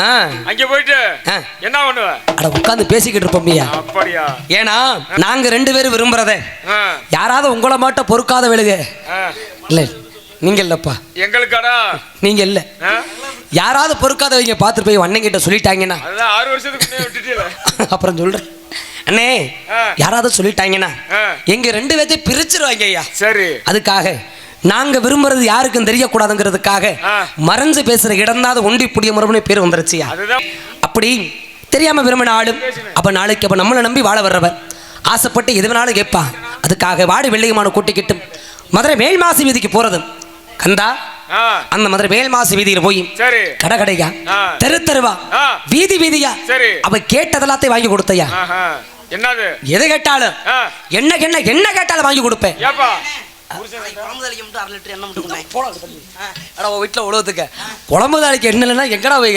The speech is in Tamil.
ஆ. அங்க போயிட்டு. என்ன பண்ணுவ? அட உட்காந்து பேசிக்கிட்டு இருப்போம்யா அப்படியா? ஏன்னா நாங்க ரெண்டு பேரும் விரும்புறத. யாராவது உங்களை மாட்ட பொறுக்காத விழுக. இல்ல நீங்க இல்லப்பா. எங்களுக்காடா? நீங்க இல்ல? யாராவது பொறுக்காதவங்க பார்த்துட்டு போய் அண்ணன் கிட்ட சொல்லிட்டாங்கன்னா ஆறு வருஷத்துக்கு அப்புறம் சொல்றேன். அண்ணே. யாராவது சொல்லிட்டாங்கன்னா. எங்க ரெண்டு பேர்த்தையும் பிரிச்சிருவாங்க ஐயா. சரி. அதுக்காக நாங்க விரும்புறது யாருக்கும் தெரியக்கூடாதுங்கிறதுக்காக. மறைஞ்சு பேசுற இடம்தான் ஒண்டி புடிய மரபுன்னு பேர் வந்துருச்சியா அப்படி தெரியாம விரும்பின ஆளும் அப்ப நாளைக்கு அப்ப நம்மளை நம்பி வாழ வர்றவன் ஆசைப்பட்டு எது வேணாலும் கேட்பான் அதுக்காக வாடி வெள்ளையமான கூட்டிக்கிட்டும் மதுரை மேல்மாசி வீதிக்கு போறது கந்தா அந்த மதுரை மேல்மாசி வீதியில போய் கடை கடையா. தெரு தெருவா. வீதி வீதி வீதியா. அவ கேட்டதெல்லாத்தையும் வாங்கி கொடுத்தையா. என்னது எது கேட்டாலும். என்ன என்ன என்ன கேட்டாலும் வாங்கி கொடுப்பேன் ஏப்பா வீட்டுல உழவுத்துக்க. குழம்பு தாளிக்கு என்ன இல்லைன்னா எங்கடா போய்